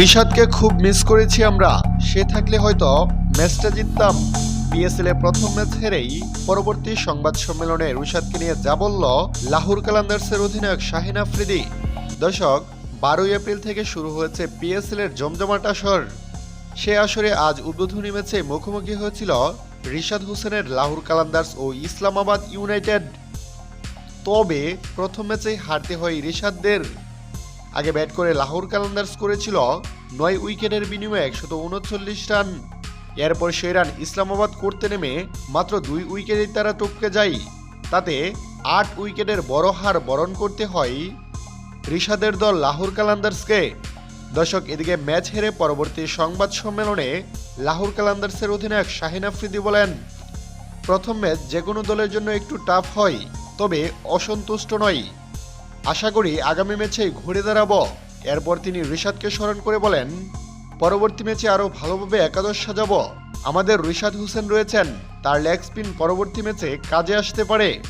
রিশাদকে খুব মিস করেছি আমরা। সে থাকলে হয়তো ম্যাচটা জিততাম। পিএসএল এ প্রথম ম্যাচ হেরেই পরবর্তী সংবাদ সম্মেলনে রিশাদকে নিয়ে যা বলল লাহোর কালান্দার্সের অধিনায়ক শাহিন আফ্রিদি। দর্শক, বারোই এপ্রিল থেকে শুরু হয়েছে পিএসএল এর জমজমাট আসর। সে আসরে আজ উদ্বোধনী ম্যাচে মুখোমুখি হয়েছিল রিশাদ হোসেনের লাহোর কালান্দার্স ও ইসলামাবাদ ইউনাইটেড। তবে প্রথম ম্যাচেই হারতে হয় রিশাদদের আগে ব্যাট করে লাহোর কালান্দার্স করেছিল নয় উইকেটের বিনিময়ে একশত উনচল্লিশ রান। এরপর সেই রান ইসলামাবাদ করতে নেমে মাত্র দুই উইকেটেই তারা টপকে যায়। তাতে আট উইকেটের বড় হার বরণ করতে হয় রিশাদের দল লাহোর কালান্দার্সকে দর্শক, এদিকে ম্যাচ হেরে পরবর্তী সংবাদ সম্মেলনে লাহোর কালান্দার্সের অধিনায়ক শাহিন আফ্রিদি বলেন, প্রথম ম্যাচ যে কোনো দলের জন্য একটু টাফ হয়। তবে অসন্তুষ্ট নয়। আশা করি আগামী ম্যাচে ঘুরে দাঁড়াবো। এরপর তিনি ঋষাদকে স্মরণ করে বলেন, পরবর্তী ম্যাচে আরও ভালোভাবে একাদশ সাজাবো। আমাদের ঋষাদ হোসেন রয়েছেন। তার লেগ স্পিন পরবর্তী ম্যাচে কাজে আসতে পারে।